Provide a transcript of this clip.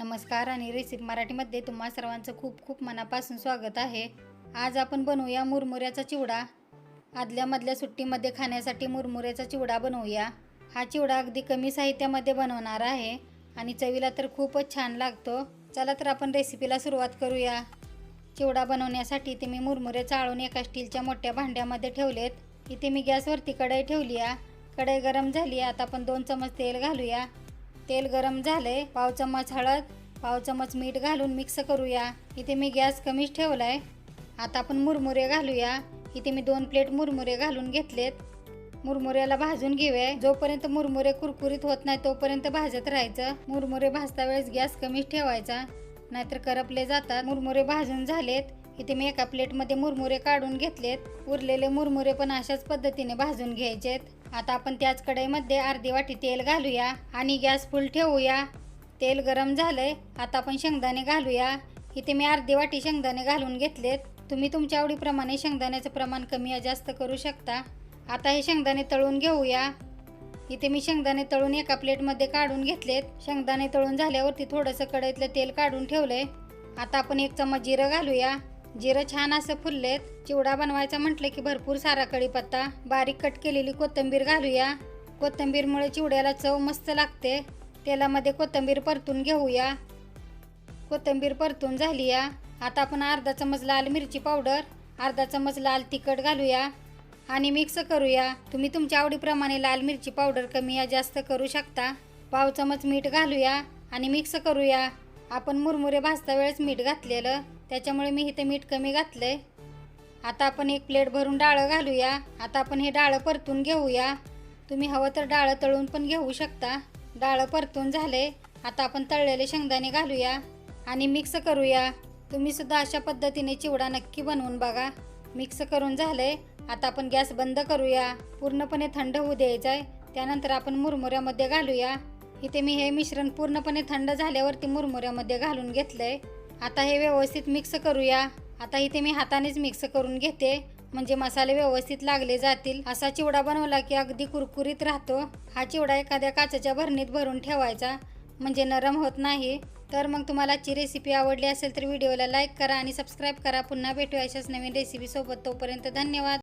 नमस्कार आणि रेसिपी मराठीमध्ये तुम्हा सर्वांचं खूप खूप मनापासून स्वागत आहे. आज आपण बनवूया मुरमुऱ्याचा चिवडा. आदल्यामधल्या सुट्टीमध्ये खाण्यासाठी मुरमुऱ्याचा चिवडा बनवूया. हा चिवडा अगदी कमी साहित्यामध्ये बनवणार आहे आणि चवीला तर खूपच छान लागतो. चला तर आपण रेसिपीला सुरुवात करूया. चिवडा बनवण्यासाठी ते मी मुरमुरे चाळून एका स्टीलच्या मोठ्या भांड्यामध्ये ठेवलेत. इथे मी गॅसवरती कढई ठेवली आहे. कढई गरम झाली आता आपण दोन चमच तेल घालूया. तेल गरम झालंय पाव चम्मच हळद पाव चम्मच मीठ घालून मिक्स करूया. इथे मी गॅस कमीच ठेवलाय. आता आपण मुरमुरे घालूया. इथे मी दोन प्लेट मुरमुरे घालून घेतलेत. मुरमुऱ्याला भाजून घेऊया. जोपर्यंत मुरमुरे कुरकुरीत होत नाही तोपर्यंत भाजत राहायचं. मुरमुरे भाजता वेळेस गॅस कमीच ठेवायचा. नाहीतर करपले जातात. मुरमुरे भाजून झालेत. इथे मी एका प्लेटमध्ये मुरमुरे काढून घेतलेत. उरलेले मुरमुरे पण अशाच पद्धतीने भाजून घ्यायचेत. आता आपण त्याच कढईमध्ये अर्धी वाटी तेल घालूया आणि गॅस फुल ठेवूया. तेल गरम झालंय आता आपण शेंगदाणे घालूया. इथे मी अर्धी वाटी शेंगदाणे घालून घेतलेत. तुम्ही तुमच्या आवडीप्रमाणे शेंगदाण्याचं प्रमाण कमी या जास्त करू शकता. आता हे शेंगदाणे तळून घेऊया. इथे मी शेंगदाणे तळून एका प्लेटमध्ये काढून घेतलेत. शेंगदाणे तळून झाल्यावरती थोडंसं कढईतलं तेल काढून ठेवलंय. आता आपण एक चमच जिरं घालूया. जिरं छान असं फुललेत. चिवडा बनवायचा म्हटलं की भरपूर सारा कढीपत्ता. बारीक कट केलेली कोथिंबीर घालूया. कोथिंबीरमुळे चिवड्याला चव मस्त लागते. तेलामध्ये कोथिंबीर परतून घेऊया. कोथिंबीर परतून झाली या आता आपण अर्धा चमच लाल मिरची पावडर अर्धा चमच लाल तिखट घालूया आणि मिक्स करूया. तुम्ही तुमच्या आवडीप्रमाणे लाल मिरची पावडर कमी या जास्त करू शकता. पाव चमच मीठ घालूया आणि मिक्स करूया. आपण मुरमुरे भाजता वेळेस मीठ घातलेलं. त्याच्यामुळे मी इथे मीठ कमी घातलं आहे आता आपण एक प्लेट भरून डाळं घालूया. आता आपण हे डाळं परतून घेऊया. तुम्ही हवं तर डाळं तळून पण घेऊ शकता. डाळं परतून झाले आता आपण तळलेले शेंगदाणे घालूया आणि मिक्स करूया. तुम्ही सुद्धा अशा पद्धतीने चिवडा नक्की बनवून बघा. मिक्स करून झाले आता आपण गॅस बंद करूया. पूर्णपणे थंड होऊ द्यायचा आहे त्यानंतर आपण मुरमुऱ्यामध्ये घालूया. इथे मी हे मिश्रण पूर्णपणे थंड झाल्यावरती मुरमुऱ्यामध्ये घालून घेतलं आहे आता हे व्यवस्थित मिक्स करूया. आता इथे मी हातानेच मिक्स करून घेते. म्हणजे मसाले व्यवस्थित लागले जातील. असा चिवडा बनवला की अगदी कुरकुरीत राहतो. हा चिवडा एखाद्या काचेच्या भरणीत भरून ठेवायचा. म्हणजे नरम होत नाही. तर मग तुम्हाला आजची रेसिपी आवडली असेल तर व्हिडिओला लाईक करा आणि सबस्क्राईब करा. पुन्हा भेटूया अशाच नवीन रेसिपीसोबत तोपर्यंत धन्यवाद.